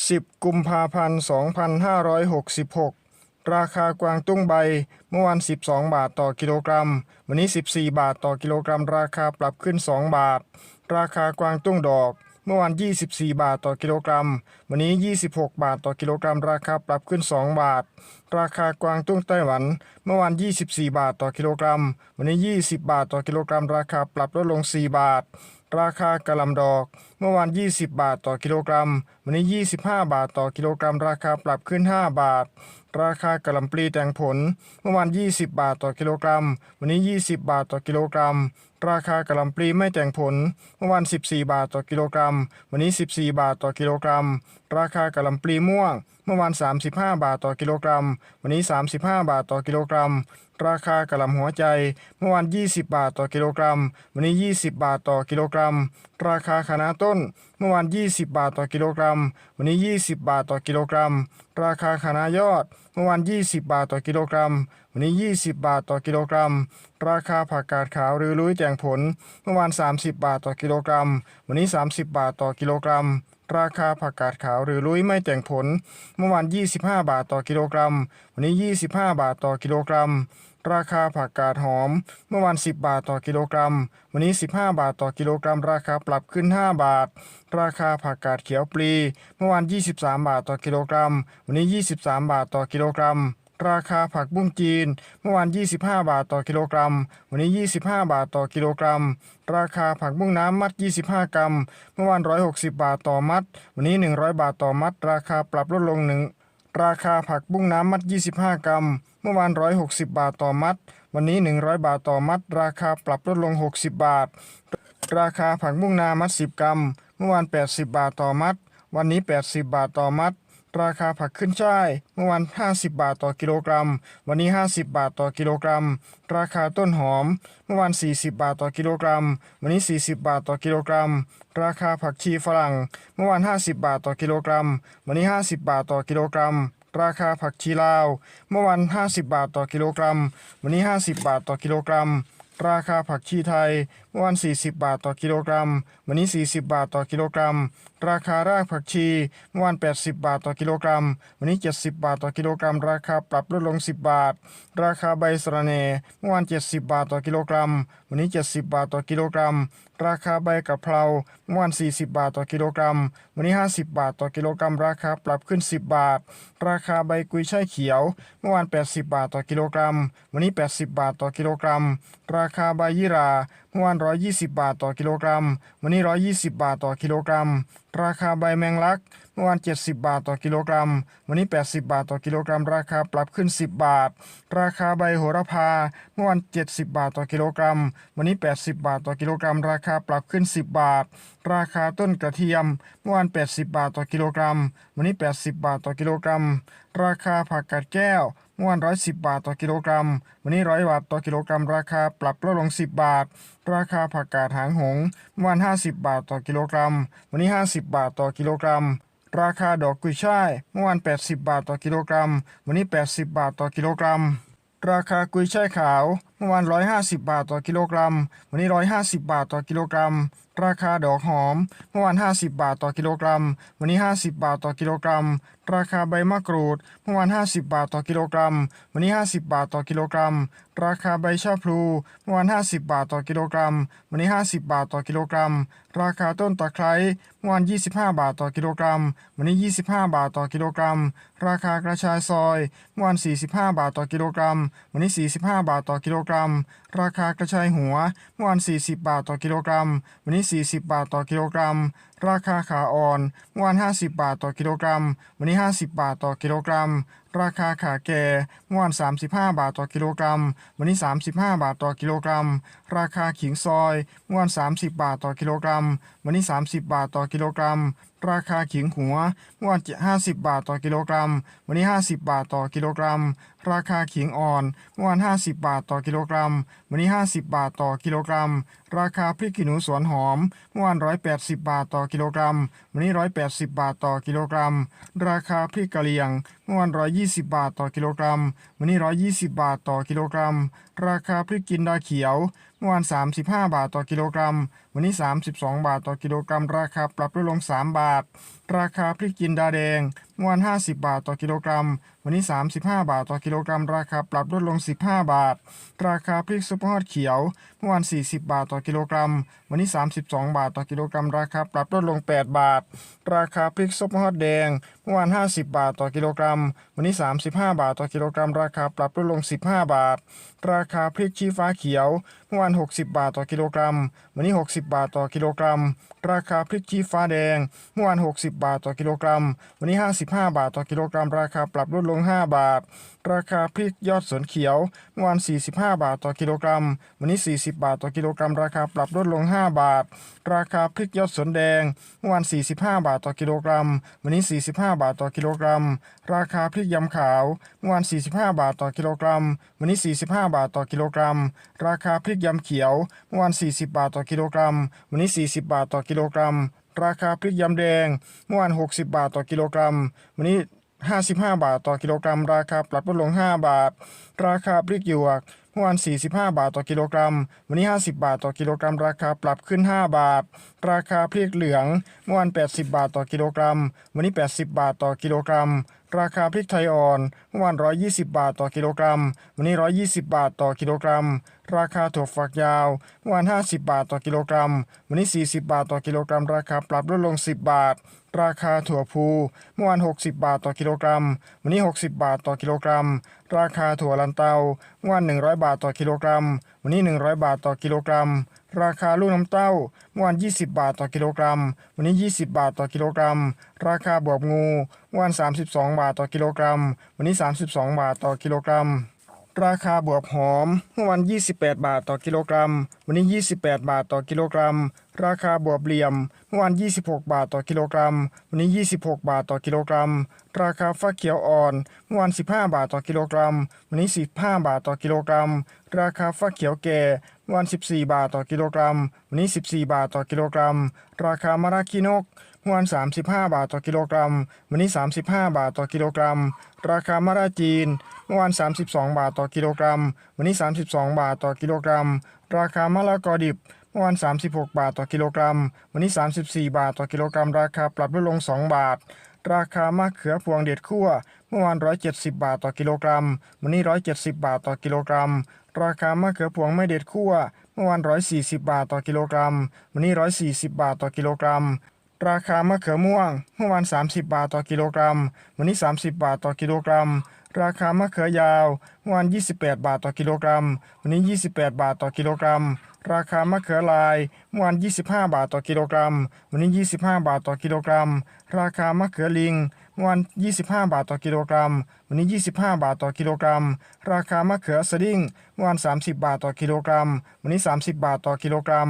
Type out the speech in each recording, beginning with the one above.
10 กุมภาพันธ์ 2566 ราคากวางตุ้งใบเมื่อวัน 12 บาทต่อกิโลกรัม วันนี้ 14 บาทต่อกิโลกรัม ราคาปรับขึ้น 2 บาท ราคากวางตุ้งดอก เมื่อวัน 24 บาทต่อกิโลกรัม วันนี้ 26 บาทต่อกิโลกรัม ราคาปรับขึ้น 2 บาท ราคากวางตุ้งไต้หวัน เมื่อวัน 24 บาทต่อกิโลกรัม วันนี้ 20 บาทต่อกิโลกรัม ราคาปรับลดลง 4 บาท ราคากระหลำดอก เมื่อวาน 20 บาทต่อกิโลกรัม วันนี้ 25 บาทต่อกิโลกรัม ราคาปรับขึ้น 5 บาท ราคากระหล่ำปลีแตงผล เมื่อวาน 20 บาทต่อกิโลกรัม วันนี้ 20 บาทต่อกิโลกรัม ราคากระหล่ำปลีไม่แตงผล เมื่อวาน 14 บาทต่อกิโลกรัม วันนี้ 14 บาทต่อกิโลกรัม ราคากระหล่ำปลีม่วง เมื่อวาน 35 บาทต่อกิโลกรัม วันนี้ 35 บาทต่อกิโลกรัม ราคากระหล่ำหัวใจ เมื่อวาน 20 บาทต่อกิโลกรัม วันนี้ 20 บาทต่อกิโลกรัม ราคาคะน้าต้นเมื่อวาน 20 บาทต่อกิโลกรัม วันนี้ 20 บาทต่อกิโลกรัม ราคาคะน้ายอด เมื่อวาน 20 บาทต่อกิโลกรัม วันนี้ 20 บาทต่อกิโลกรัม ราคาผักกาดขาวหรือลุยแต่งผล เมื่อวาน 30 บาทต่อกิโลกรัม วันนี้ 30 บาทต่อกิโลกรัมราคาผักกาดขาวหรือลุยไม่แต่งผล เมื่อวาน 25 บาทต่อกิโลกรัม วันนี้ 25 บาทต่อกิโลกรัม ราคาผักกาดหอม เมื่อวาน 10 บาทต่อกิโลกรัม วันนี้ 15 บาทต่อกิโลกรัม ราคาปรับขึ้น 5 บาท ราคาผักกาดเขียวปลี เมื่อวาน 23 บาทต่อกิโลกรัม วันนี้ 23 บาทต่อกิโลกรัม ราคาผักบุ้งจีน เมื่อวาน 25 บาทต่อกิโลกรัม วันนี้ 25 บาทต่อกิโลกรัม ราคาผักบุ้งน้ำมัด 25 กรัม เมื่อวาน 160 บาทต่อมัด วันนี้ 100 บาทต่อมัด ราคาปรับลดลงหนึ่งราคาผักบุ้งน้ำมัด 25 กรัม เมื่อวาน 160 บาทต่อมัด วันนี้ 100 บาทต่อมัด ราคาปรับลดลง 60 บาท ราคาผักบุ้งนามัด 10 กรัม เมื่อวาน 80 บาทต่อมัด วันนี้ 80 บาทต่อมัด ราคาผักขึ้นช่าย เมื่อวาน 50 บาทต่อกิโลกรัม วันนี้ 50 บาทต่อกิโลกรัม ราคาต้นหอม เมื่อวาน 40 บาทต่อกิโลกรัม วันนี้ 40 บาทต่อกิโลกรัม ราคาผักชีฝรั่ง เมื่อวาน 50 บาทต่อกิโลกรัม วันนี้ 50 บาทต่อกิโลกรัม ราคาผักชีลาว เมื่อวัน 50 บาทต่อกิโลกรัม วันนี้ 50 บาทต่อกิโลกรัม ราคาผักชีไทย เมื่อวัน40 บาทต่อกิโลกรัม วันนี้ 40 บาทต่อกิโลกรัม ราคารากผักชี เมื่อวัน80 บาทต่อกิโลกรัม วันนี้ 70 บาทต่อกิโลกรัม ราคาปรับลดลง 10 บาท ราคาใบสะระแหน่เมื่อวัน70 บาทต่อกิโลกรัม วันนี้ 70 บาทต่อกิโลกรัม ราคาใบกะเพราเมื่อวัน40 บาทต่อกิโลกรัม วันนี้ 50 บาทต่อกิโลกรัม ราคาปรับขึ้น 10 บาท ราคาใบกุยช่ายเขียว เมื่อวาน 80 บาทต่อกิโลกรัม วันนี้ 80 บาทต่อกิโลกรัม ราคาใบยี่รา เมื่อวาน120 บาทต่อกิโลกรัม วันนี้ 120 บาทต่อกิโลกรัม ราคาใบแมงลัก เมื่อวาน 70 บาทต่อกิโลกรัม วันนี้ 80 บาทต่อกิโลกรัม ราคาปรับขึ้น 10 บาท ราคาใบโหระพา เมื่อวาน 70 บาทต่อกิโลกรัม วันนี้ 80 บาทต่อกิโลกรัม ราคาปรับขึ้น 10 บาท ราคาต้นกระเทียม เมื่อวาน 80 บาทต่อกิโลกรัม วันนี้ 80 บาทต่อกิโลกรัม ราคาผักกาดแก้วเมื่อวาน110 บาทต่อกิโลกรัม วันนี้100บาทต่อกิโลกรัม ราคาปรับลดลง 10 บาท ราคาผักกาดหางหงเมื่อวาน50 บาทต่อกิโลกรัม วันนี้ 50บาทต่อกิโลกรัม ราคาดอกกุยช่าย เมื่อวาน 80 บาทต่อกิโลกรัม วันนี้ 80 บาทต่อกิโลกรัม ราคากุยช่ายขาว มื่อวาน 150 บาทต่อกิโลกรัม วันนี้ 150 บาทต่อกิโลกรัม ราคาดอกหอม เมื่อวาน 50 บาทต่อกิโลกรัม วันนี้ 50 บาทต่อกิโลกรัม ราคาใบมะกรูด เมื่อวาน 50 บาทต่อกิโลกรัม วันนี้ 50 บาทต่อกิโลกรัม ราคาใบชะพลู เมื่อวาน 50 บาทต่อกิโลกรัม วันนี้ 50 บาทต่อกิโลกรัม ราคาต้นตะไคร้ เมื่อวาน 25 บาทต่อกิโลกรัม วันนี้ 25 บาทต่อกิโลกรัม ราคากระชายซอย เมื่อวาน 45 บาทต่อกิโลกรัม วันนี้ 45 บาทต่อกิโลกรัมราคากระชายหัวเมื่อวาน40 บาทต่อกิโลกรัม วันนี้ 40 บาทต่อกิโลกรัม ราคาขาอ่อนเมื่อวาน 50 บาทต่อกิโลกรัม วันนี้ 50 บาทต่อกิโลกรัม ราคาขาแก่เมื่อวาน 35 บาทต่อกิโลกรัม วันนี้ 35 บาทต่อกิโลกรัม ราคาขิงซอยเมื่อวาน 30 บาทต่อกิโลกรัม วันนี้ 30 บาทต่อกิโลกรัม ราคาขิงหัวเมื่อวาน 50 บาทต่อกิโลกรัม วันนี้ 50 บาทต่อกิโลกรัม ราคาขิงอ่อนเมื่อวาน 50 บาทต่อกิโลกรัม วันนี้ 50 บาทต่อกิโลกรัม ราคาพริกขี้หนูสวนหอมเมื่อวาน 180 บาทต่อกิโลกรัม วันนี้ 180 บาทต่อกิโลกรัม ราคาพริกกะเหรี่ยง เมื่อวาน120 บาทต่อกิโลกรัม วันนี้ 120 บาทต่อกิโลกรัม ราคาพริกกินดาเขียวเเมื่อวาน35 บาทต่อกิโลกรัมวันนี้ 32 บาทต่อกิโลกรัมราคาปรับลดลง 3 บาท ราคาพริกจินดาแดงเมื่อวาน50 บาทต่อกิโลกรัม วันนี้ 35 บาทต่อกิโลกรัม ราคาปรับลดลง 15 บาท ราคาพริกซุปเปอร์ฮอตเขียวเมื่อวาน40 บาทต่อกิโลกรัม วันนี้ 32 บาทต่อกิโลกรัม ราคาปรับลดลง 8 บาท ราคาพริกซุปเปอร์ฮอตแดงเมื่อวาน50 บาทต่อกิโลกรัม วันนี้ 35 บาทต่อกิโลกรัม ราคาปรับลดลง 15 บาท ราคาพริกชี้ฟ้าเขียวเมื่อวาน60 บาทต่อกิโลกรัม วันนี้ 60บาทต่อกิโลกรัม ราคาพริกชี้ฟ้าแดง เมื่อวาน 60 บาทต่อกิโลกรัม วันนี้ 55 บาทต่อกิโลกรัม ราคาปรับลดลง 5 บาท ราคาพริกยอดสวนเขียว เมื่อวาน 45 บาทต่อกิโลกรัม วันนี้ 40 บาทต่อกิโลกรัม ราคาปรับลดลง 5 บาท ราคาพริกยอดสวนแดง เมื่อวาน 45 บาทต่อกิโลกรัม วันนี้ 45 บาทต่อกิโลกรัม ราคาพริกยำขาว เมื่อวาน 45 บาทต่อกิโลกรัม วันนี้ 45 บาทต่อกิโลกรัม ราคาพริกยำเขียว เมื่อวาน 40 บาทต่อกิโลกรัมวันนี้ 40 บาทต่อกิโลกรัม ราคาพริกยำแดง เมื่อวาน 60 บาทต่อกิโลกรัม วันนี้ 55 บาทต่อกิโลกรัม ราคาปรับลดลง 5 บาท ราคาพริกหยวกเมื่อวาน 45 บาทต่อกิโลกรัม วันนี้ 50 บาทต่อกิโลกรัม ราคาปรับขึ้น 5 บาท ราคาพริกเหลือง เมื่อวาน 80 บาทต่อกิโลกรัม วันนี้ 80 บาทต่อกิโลกรัม ราคาพริกไทยอ่อนเมื่อวาน 120 บาทต่อกิโลกรัม วันนี้ 120 บาทต่อกิโลกรัม ราคาถั่วฝักยาวเมื่อวาน 50 บาทต่อกิโลกรัม วันนี้ 40 บาทต่อกิโลกรัม ราคาปรับลดลง 10 บาท ราคาถั่วพูเมื่อวาน 60 บาทต่อกิโลกรัม วันนี้ 60 บาทต่อกิโลกรัม ราคาถั่วลันเตาเมื่อวาน 100 บาทต่อกิโลกรัม วันนี้ 100 บาทต่อกิโลกรัม ราคาลูกน้ำเต้าเมื่อวาน20 บาทต่อกิโลกรัม วันนี้ 20 บาทต่อกิโลกรัม ราคาบวบงูเมื่อวาน32 บาทต่อกิโลกรัม วันนี้ 32 บาทต่อกิโลกรัม ราคาบวบหอมเมื่อวัน 28 บาทต่อกิโลกรัม วันนี้ 28 บาทต่อกิโลกรัม ราคาบวบเหลี่ยมเมื่อวัน 26 บาทต่อกิโลกรัม วันนี้ 26 บาทต่อกิโลกรัม ราคาฟักเขียวอ่อนเมื่อวัน 15 บาทต่อกิโลกรัม วันนี้ 15 บาทต่อกิโลกรัม ราคาฟักเขียวแก่เมื่อวัน 14 บาทต่อกิโลกรัม วันนี้ 14 บาทต่อกิโลกรัม ราคามะระขี้นก เมื่อวัน35 บาทต่อกิโลกรัม วันนี้ 35 บาทต่อกิโลกรัม ราคามะระจีน เมื่อวาน 32 บาทต่อกิโลกรัม วันนี้ 32 บาทต่อกิโลกรัม ราคามะละกอดิบเมื่อวาน 36 บาทต่อกิโลกรัม วันนี้ 34 บาทต่อกิโลกรัม ราคาปรับลดลง 2 บาท ราคามะเขือพวงเด็ดคั่ว เมื่อวาน 170 บาทต่อกิโลกรัม วันนี้ 170 บาทต่อกิโลกรัม ราคามะเขือพวงไม่เด็ดคั่ว เมื่อวาน 140 บาทต่อกิโลกรัม วันนี้ 140 บาทต่อกิโลกรัม ราคามะเขือม่วงเมื่อวาน30 บาทต่อกิโลกรัม วันนี้ 30 บาทต่อกิโลกรัม ราคามะเขือยาวเมื่อวาน28 บาทต่อกิโลกรัม วันนี้ 28 บาทต่อกิโลกรัม ราคามะเขือลายเมื่อวาน25 บาทต่อกิโลกรัม วันนี้ 25 บาทต่อกิโลกรัม ราคามะเขือลิงเมื่อวาน25 บาทต่อกิโลกรัม วันนี้ 25 บาทต่อกิโลกรัม ราคามะเขือสดิ้งเมื่อวาน30 บาทต่อกิโลกรัม วันนี้ 30 บาทต่อกิโลกรัม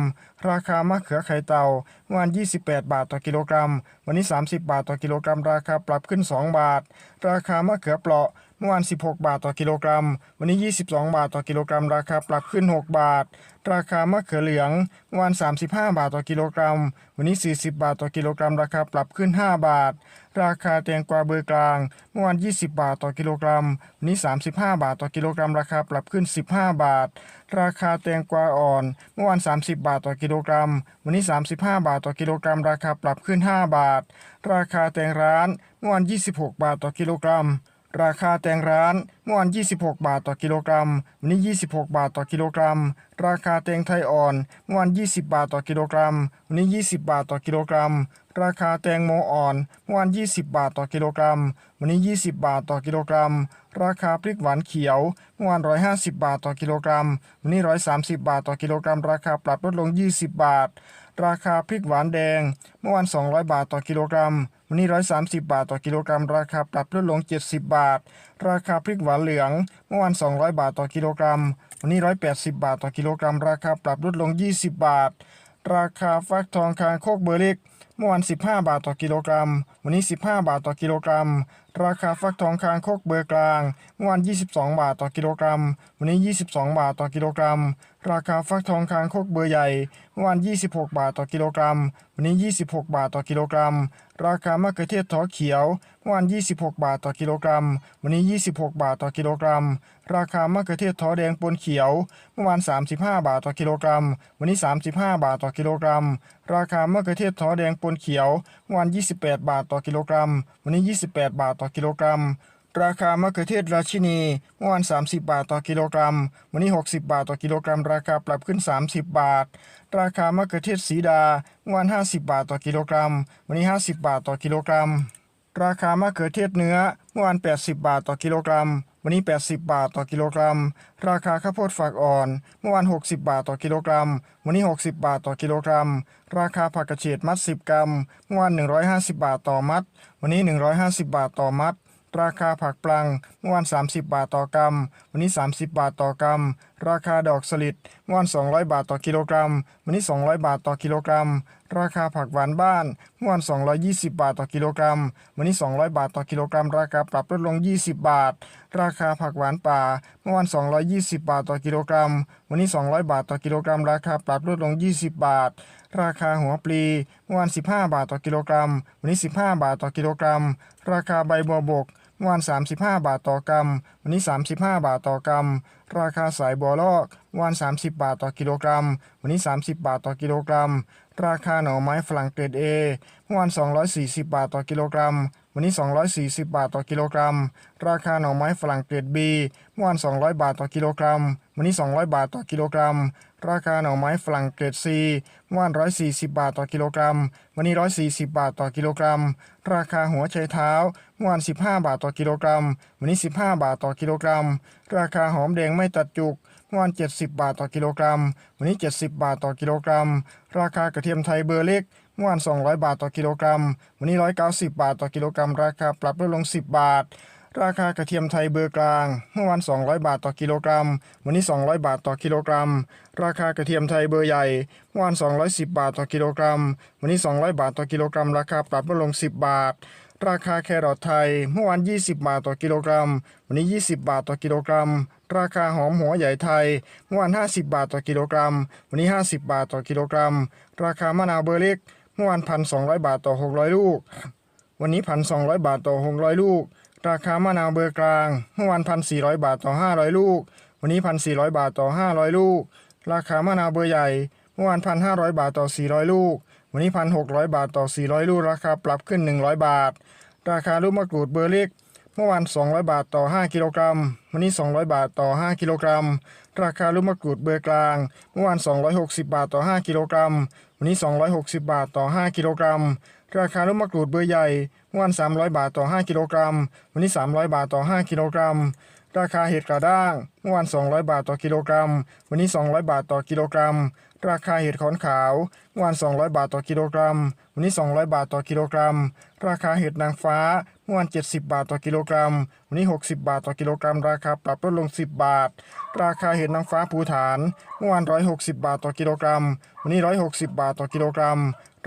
ราคามะเขือไข่เต่าเมื่อวาน28 บาทต่อกิโลกรัม วันนี้ 30 บาทต่อกิโลกรัม ราคาปรับขึ้น 2 บาท ราคามะเขือเปราะเมื่อวาน16 บาทต่อกิโลกรัม วันนี้ 22 บาทต่อกิโลกรัม ราคาปรับขึ้น 6 บาท ราคามะเขือเหลืองเมื่อวาน35 บาทต่อกิโลกรัม วันนี้ 40 บาทต่อกิโลกรัม ราคาปรับขึ้น 5 บาท ราคาแตงกวาเบอร์กลาง เมื่อวาน 20 บาทต่อกิโลกรัมวันนี้ 35 บาทต่อกิโลกรัม ราคาปรับขึ้น 15 บาท ราคาแตงกวาอ่อน เมื่อวาน 30 บาทต่อกิโลกรัม วันนี้ 35 บาทต่อกิโลกรัม ราคาปรับขึ้น 5 บาท ราคาแตงร้าน เมื่อวาน 26 บาทต่อกิโลกรัม ราคาแตงร้านเมื่อวาน26 บาทต่อกิโลกรัม วันนี้ 26 บาทต่อกิโลกรัม ราคาแตงไทยอ่อนเมื่อวาน20 บาทต่อกิโลกรัม วันนี้ 20 บาทต่อกิโลกรัม ราคาแตงโมอ่อนเมื่อวาน20 บาทต่อกิโลกรัม วันนี้ 20 บาทต่อกิโลกรัม ราคาพริกหวานเขียวเมื่อวาน150 บาทต่อกิโลกรัม วันนี้ 130 บาทต่อกิโลกรัม ราคาปรับลดลง 20 บาท ราคาพริกหวานแดง เมื่อวาน200 บาทต่อกิโลกรัม วันนี้ 130 บาทต่อกิโลกรัม ราคาปรับลดลง 70 บาท ราคาพริกหวานเหลือง เมื่อวาน 200 บาทต่อกิโลกรัม วันนี้ 180 บาทต่อกิโลกรัม ราคาปรับลดลง 20 บาท ราคาฟักทองคางโคกเบอร์ลิก มื่อวาน15 บาทต่อกิโลกรัม วันนี้ 15 บาทต่อกิโลกรัม ราคาฟักทองคางโคกเบอร์กลาง เมื่อวาน22 บาทต่อกิโลกรัม วันนี้ 22 บาทต่อกิโลกรัม ราคาฟักทองคางโคกเบอร์ใหญ่ เมื่อวาน26 บาทต่อกิโลกรัม วันนี้ 26 บาทต่อกิโลกรัม ราคามะเขือเทศถอเขียว เมื่อวาน26 บาทต่อกิโลกรัม วันนี้ 26 บาทต่อกิโลกรัม ราคามะเขือเทศถอแดงปนเขียว เมื่อวาน35 บาทต่อกิโลกรัม วันนี้ 35 บาทต่อกิโลกรัม ราคามะเขือเทศถอแดงปนเขียวเมื่อวาน 28 บาทต่อกิโลกรัม วันนี้ 28 บาทต่อกิโลกรัม ราคามะเขือเทศราชินีเมื่อวาน 30 บาทต่อกิโลกรัม วันนี้ 60 บาทต่อกิโลกรัม ราคาปรับขึ้น 30 บาท ราคามะเขือเทศสีดาเมื่อวาน 50 บาทต่อกิโลกรัม วันนี้ 50 บาทต่อกิโลกรัม ราคามะเขือเทศเนื้อเมื่อวาน 80 บาทต่อกิโลกรัม วันนี้ 80 บาทต่อกิโลกรัม ราคาข้าวโพดฝักอ่อน เมื่อวาน 60 บาทต่อกิโลกรัม วันนี้ 60 บาทต่อกิโลกรัม ราคาผักกระเฉดมัด 10 กรัม เมื่อวาน 150 บาทต่อมัด วันนี้ 150 บาทต่อมัด ราคาผักปลัง เมื่อวาน 30 บาทต่อกรัม วันนี้ 30 บาทต่อกรัม ราคาดอกสลิดเมื่อวาน200 บาทต่อกิโลกรัม วันนี้ 200 บาทต่อกิโลกรัม ราคาผักหวานบ้านเมื่อวาน220 บาทต่อกิโลกรัม วันนี้ 200 บาทต่อกิโลกรัม ราคาปรับลดลง 20 บาท ราคาผักหวานป่าเมื่อวาน220 บาทต่อกิโลกรัม วันนี้ 200 บาทต่อกิโลกรัม ราคาปรับลดลง 20 บาท ราคาหัวปลีเมื่อวาน15 บาทต่อกิโลกรัม วันนี้ 15 บาทต่อกิโลกรัม ราคาใบบัวบก มื่อวาน 35 บาทต่อกรัม วันนี้ 35 บาทต่อกรัม ราคาสายบัวลอกวาน30 บาทต่อกิโลกรัม วันนี้ 30 บาทต่อกิโลกรัม ราคาหน่อไม้ฝรั่งเกรด A เมื่อวาน 240 บาทต่อกิโลกรัม วันนี้ 240 บาทต่อกิโลกรัม ราคาหน่อไม้ฝรั่งเกรด B เมื่อวาน 200 บาทต่อกิโลกรัม วันนี้ 200 บาทต่อกิโลกรัม ราคาหน่อไม้ฝรั่งเกรด C เมื่อวาน 140 บาทต่อกิโลกรัม วันนี้ 140 บาทต่อกิโลกรัม ราคาหัวไชเท้าเมื่อวาน 15 บาทต่อกิโลกรัม วันนี้ 15 บาทต่อกิโลกรัม ราคาหอมแดงไม่ตัดจุกเมื่อวาน 70 บาทต่อกิโลกรัม วันนี้ 70 บาทต่อกิโลกรัม ราคากระเทียมไทยเบอร์เล็กเมื่อวาน 200 บาทต่อกิโลกรัม วันนี้ 190 บาทต่อกิโลกรัม ราคาปรับลดลง 10 บาท ราคากระเทียมไทยเบอร์กลาง เมื่อวาน200 บาทต่อกิโลกรัม วันนี้ 200 บาทต่อกิโลกรัม ราคากระเทียมไทยเบอร์ใหญ่ เมื่อวาน210 บาทต่อกิโลกรัม วันนี้ 200 บาทต่อกิโลกรัม ราคาปรับลดลง 10 บาท ราคาแครอทไทย เมื่อวาน20 บาทต่อกิโลกรัม วันนี้ 20 บาทต่อกิโลกรัม ราคาหอมหัวใหญ่ไทย เมื่อวาน50 บาทต่อกิโลกรัม วันนี้ 50 บาทต่อกิโลกรัม ราคามะนาวเบอร์เล็ก เมื่อวาน1,200 บาทต่อ 600 ลูก วันนี้ 1,200 บาทต่อ 600 ลูก ราคามะนาวเบอร์กลาง เมื่อวาน1,400บาทต่อ500ลูก วันนี้1,400บาทต่อ500ลูก ราคามะนาวเบอร์ใหญ่ เมื่อวาน1,500บาทต่อ400ลูก วันนี้1,600บาทต่อ400ลูก ราคาปรับขึ้น100บาท ราคาลูกมะกรูดเบอร์เล็ก เมื่อวาน200บาทต่อ5กิโลกรัม วันนี้200บาทต่อ5กิโลกรัม ราคาลูกมะกรูดเบอร์กลาง เมื่อวาน260บาทต่อ5กิโลกรัม วันนี้260บาทต่อ5กิโลกรัม ราคาลูกมะกรูดเบอร์ใหญ่เมื่อวาน300 บาทต่อ 5 กิโลกรัม วันนี้ 300 บาทต่อ 5 กิโลกรัม ราคาเห็ดกระด้างเมื่อวาน200 บาทต่อกิโลกรัม วันนี้ 200 บาทต่อกิโลกรัม ราคาเห็ดขอนขาวเมื่อวาน200 บาทต่อกิโลกรัม วันนี้ 200 บาทต่อกิโลกรัม ราคาเห็ดนางฟ้าเมื่อวาน70 บาทต่อกิโลกรัม วันนี้ 60 บาทต่อกิโลกรัม ราคาปรับลดลง 10 บาท ราคาเห็ดนางฟ้าภูฐาน เมื่อวาน160 บาทต่อกิโลกรัม วันนี้ 160 บาทต่อกิโลกรัม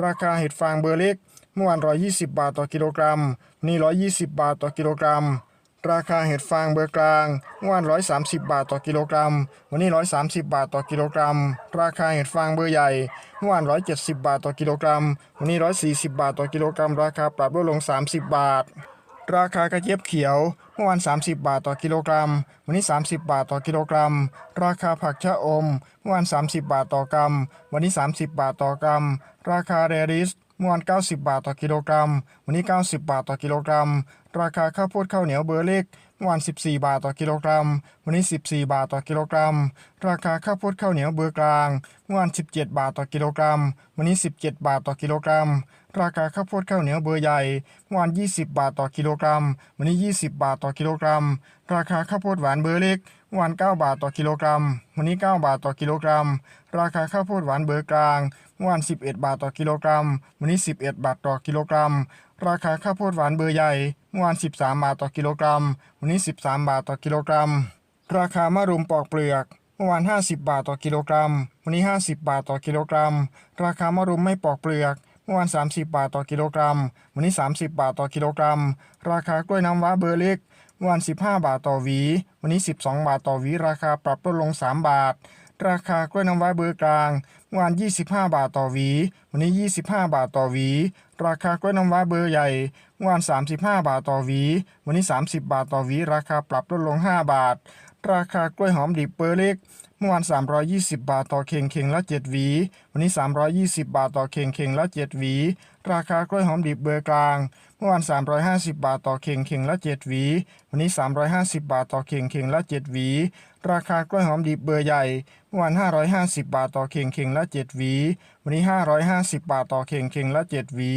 ราคาเห็ดฟางเบอร์เล็ก เมื่อวาน 120 บาทต่อกิโลกรัมวันนี้120 บาทต่อกิโลกรัม ราคาเห็ดฟางเบอร์กลางเมื่อวาน 130 บาทต่อกิโลกรัม วันนี้ 130 บาทต่อกิโลกรัม ราคาเห็ดฟางเบอร์ใหญ่เมื่อวาน 170 บาทต่อกิโลกรัม วันนี้ 140 บาทต่อกิโลกรัม ราคาปรับลดลง 30 บาท ราคากระเจี๊ยบเขียวเมื่อวาน 30 บาทต่อกิโลกรัม วันนี้ 30 บาทต่อกิโลกรัม ราคาผักชะอม เมื่อวาน 30 บาทต่อกรัม วันนี้ 30 บาทต่อกรัม ราคาเรดิส เมื่อวาน90 บาทต่อกิโลกรัม วันนี้ 90 บาทต่อกิโลกรัม ราคาข้าวโพดข้าวเหนียวเบอร์เล็กเมื่อวาน 14 บาทต่อกิโลกรัม วันนี้ 14 บาทต่อกิโลกรัม ราคาข้าวโพดข้าวเหนียวเบอร์กลาง เมื่อวาน 17 บาทต่อกิโลกรัม วันนี้ 17 บาทต่อกิโลกรัม ราคาข้าวโพดข้าวเหนียวเบอร์ใหญ่เมื่อวาน 20 บาทต่อกิโลกรัม วันนี้ 20 บาทต่อกิโลกรัม ราคาข้าวโพดหวานเบอร์เล็กเมื่อวาน 9 บาทต่อกิโลกรัม วันนี้ 9 บาทต่อกิโลกรัม ราคาข้าวโพดหวานเบอร์กลางเมื่อวาน 11 บาทต่อกิโลกรัม วันนี้ 11 บาทต่อกิโลกรัม ราคาข้าวโพดหวานเบอร์ใหญ่เมื่อวาน 13 บาทต่อกิโลกรัม วันนี้ 13 บาทต่อกิโลกรัม ราคามะรุมปอกเปลือกเมื่อวาน 50 บาทต่อกิโลกรัม วันนี้ 50 บาทต่อกิโลกรัม ราคามะรุมไม่ปอกเปลือก เมื่อวาน 30 บาทต่อกิโลกรัม วันนี้ 30 บาทต่อกิโลกรัม ราคากล้วยน้ำว้าเบอร์เล็กเมื่อวาน 15 บาทต่อหวี วันนี้ 12 บาทต่อหวี ราคาปรับลดลง 3 บาท ราคากล้วยน้ำว้าเบอร์กลางเมื่อวาน 25 บาทต่อหวี วันนี้ 25 บาทต่อหวี ราคากล้วยน้ำว้าเบอร์ใหญ่เมื่อวาน 35 บาทต่อหวี วันนี้ 30 บาทต่อหวี ราคาปรับลดลง 5 บาท ราคากล้วยหอมดิบเบอร์เล็ก เมื่อวาน 320 บาทต่อเข่งเข่งละ 7 หวี วันนี้ 320 บาทต่อเข่งเข่งละ 7 หวี ราคากล้วยหอมดิบเบอร์กลาง เมื่อวาน 350 บาทต่อเข่งเข่งละ 7 หวี วันนี้ 350 บาทต่อเข่งเข่งละ 7 หวี ราคากล้วยหอมดิบเบอร์ใหญ่ เมื่อวาน 550 บาทต่อเข่งเข่งละ 7 หวี วันนี้ 550 บาทต่อเข่งเข่งละ 7 หวี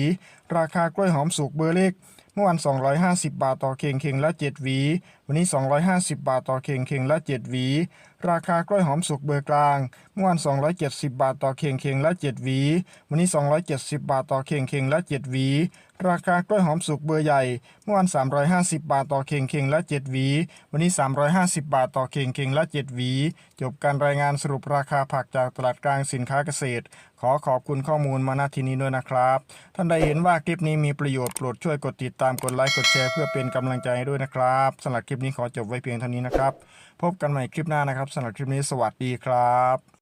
ราคากล้วยหอมสุกเบอร์เล็ก มื่อวาน250 บาทต่อเข่งเข่งละ 7 หวี วันนี้ 250 บาทต่อเข่งเข่งละ 7 หวี ราคากล้วยหอมสุกเบอร์กลาง เมื่อวาน270 บาทต่อเข่งเข่งละ 7 หวี วันนี้ 270 บาทต่อเข่งเข่งละ 7 หวี ราคากล้วยหอมสุกเบอร์ใหญ่ เมื่อวาน350 บาทต่อเข่งเข่งละ 7 หวี วันนี้ 350 บาทต่อเข่งเข่งละ 7 หวี จบการรายงานสรุปราคาผักจากตลาดกลางสินค้าเกษตร ขอขอบคุณข้อมูลมาณที่นี้ด้วยนะครับ ท่านใดเห็นว่าคลิปนี้มีประโยชน์โปรดช่วยกดติดตามกดไลค์กดแชร์เพื่อเป็นกำลังใจด้วยนะครับสำหรับคลิปนี้ขอจบไว้เพียงเท่านี้นะครับ พบกันใหม่คลิปหน้านะครับสำหรับคลิปนี้สวัสดีครับ